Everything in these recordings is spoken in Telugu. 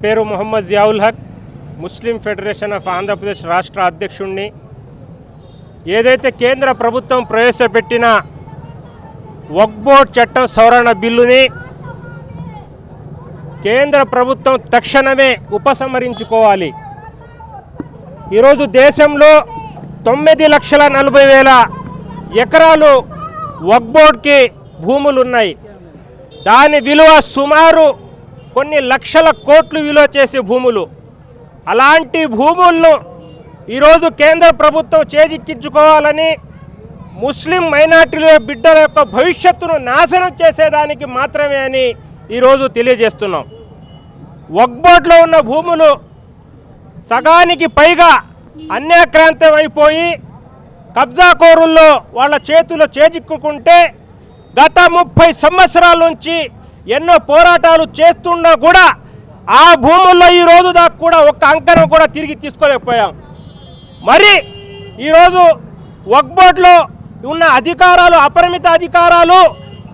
పేరు Mohammed Ziaul Haq Muslim Federation of Andhra Pradesh రాష్ట్ర అధ్యక్షుణ్ణి. ఏదైతే కేంద్ర ప్రభుత్వం ప్రవేశపెట్టిన వక్బోర్డ్ చట్టం సవరణ బిల్లుని కేంద్ర ప్రభుత్వం తక్షణమే ఉపసంహరించుకోవాలి. ఈరోజు దేశంలో తొమ్మిది లక్షల నలభై వేల ఎకరాలు వక్బోర్డ్కి భూములు ఉన్నాయి దాని విలువ సుమారు కొన్ని లక్షల కోట్లు విలువ చేసే భూములు. అలాంటి భూములను ఈరోజు కేంద్ర ప్రభుత్వం చేజిక్కించుకోవాలని ముస్లిం మైనార్టీల బిడ్డల యొక్క భవిష్యత్తును నాశనం చేసేదానికి మాత్రమే అని ఈరోజు తెలియజేస్తున్నాం. వగ్బోట్లో ఉన్న భూములు సగానికి పైగా అన్యాక్రాంతం అయిపోయి కబ్జాకోరుల్లో వాళ్ళ చేతులు చేజిక్కుకుంటే గత ముప్పై సంవత్సరాల నుంచి ఎన్నో పోరాటాలు చేస్తున్నా కూడా ఆ భూముల్లో ఈ రోజు దాకా కూడా ఒక్క అంకణం కూడా తిరిగి తీసుకోలేకపోయాం. మరి ఈరోజు వక్బోర్డ్లో ఉన్న అధికారాలు అపరిమిత అధికారాలు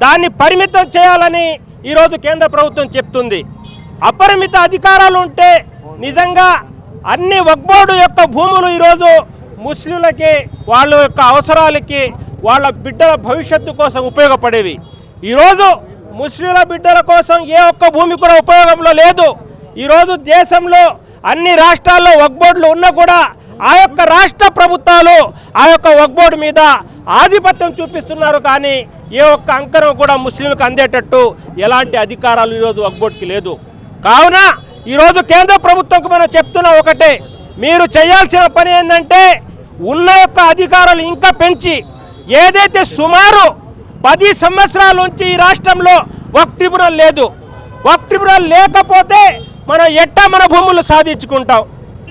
దాన్ని పరిమితం చేయాలని ఈరోజు కేంద్ర ప్రభుత్వం చెప్తుంది. అపరిమిత అధికారాలు ఉంటే నిజంగా అన్ని వక్బోర్డు యొక్క భూములు ఈరోజు ముస్లింలకి వాళ్ళ యొక్క అవసరాలకి వాళ్ళ బిడ్డల భవిష్యత్తు కోసం ఉపయోగపడేవి. ఈరోజు ముస్లింల బిడ్డల కోసం ఏ ఒక్క భూమి కూడా ఉపయోగంలో లేదు. ఈరోజు దేశంలో అన్ని రాష్ట్రాల్లో వక్బోర్డులు ఉన్నా కూడా ఆ యొక్క రాష్ట్ర ప్రభుత్వాలు ఆ యొక్క వక్బోర్డు మీద ఆధిపత్యం చూపిస్తున్నారు కానీ ఏ ఒక్క అంకరం కూడా ముస్లింలకు అందేటట్టు ఎలాంటి అధికారాలు ఈరోజు వక్బోర్డుకి లేదు. కావున ఈరోజు కేంద్ర ప్రభుత్వంకు మనం చెప్తున్నాం ఒకటే మీరు చేయాల్సిన పని ఏంటంటే ఉన్న యొక్క అధికారాలు ఇంకా పెంచి ఏదైతే సుమారు పది సంవత్సరాల నుంచి ఈ రాష్ట్రంలో వక్ ట్రిబ్యునల్ లేదు. వక్ ట్రిబ్యునల్ లేకపోతే మనం ఎట్టా మన భూములు సాధించుకుంటాం.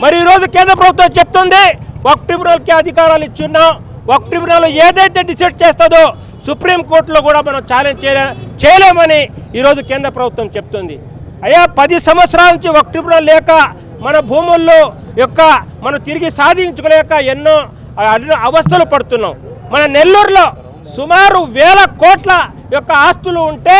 మరి ఈరోజు కేంద్ర ప్రభుత్వం చెప్తుంది వక్ ట్రిబ్యునల్కి అధికారాలు ఇచ్చున్నాం వక్ ట్రిబ్యునల్ ఏదైతే డిసైడ్ చేస్తుందో సుప్రీంకోర్టులో కూడా మనం ఛాలెంజ్ చేయలే చేయలేమని ఈరోజు కేంద్ర ప్రభుత్వం చెప్తుంది. అయ్యా పది సంవత్సరాల నుంచి ఒక ట్రిబ్యునల్ లేక మన భూముల్లో యొక్క మనం తిరిగి సాధించుకోలేక ఎన్నో అవస్థలు పడుతున్నాం. మన నెల్లూరులో సుమారు వేల కోట్ల యొక్క ఆస్తులు ఉంటే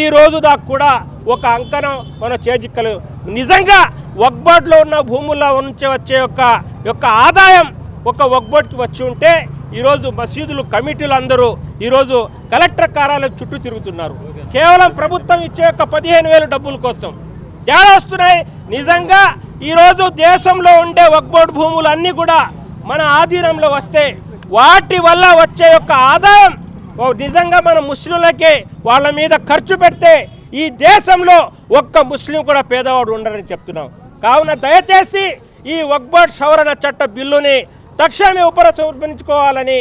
ఈ రోజు దాకా కూడా ఒక అంకణం మనం చేజిక్కలు నిజంగా వక్బోర్డ్లో ఉన్న భూముల్లో నుంచి వచ్చే యొక్క యొక్క ఆదాయం ఒక వక్బోర్డ్కి వచ్చి ఉంటే ఈరోజు మసీదులు కమిటీలు అందరూ ఈరోజు కలెక్టర్ కార్యాలయం చుట్టూ తిరుగుతున్నారు. కేవలం ప్రభుత్వం ఇచ్చే యొక్క పదిహేను వేలు డబ్బుల కోసం. తేడా వస్తున్నాయి? నిజంగా ఈరోజు దేశంలో ఉండే వక్బోర్డ్ భూములు అన్నీ కూడా మన ఆధీనంలో వస్తే వాటి వల్ల వచ్చే యొక్క ఆదాయం. నిజంగా మన ముస్లింలకే వాళ్ళ మీద ఖర్చు పెడితే ఈ దేశంలో ఒక్క ముస్లిం కూడా పేదవాడు ఉండరని చెప్తున్నాం. కావున దయచేసి ఈ వక్బోర్డ్ సవరణ చట్ట బిల్లుని తక్షణమే ఉపసంహరించుకోవాలని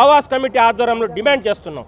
ఆవాస్ కమిటీ ఆధ్వర్యంలో డిమాండ్ చేస్తున్నాం.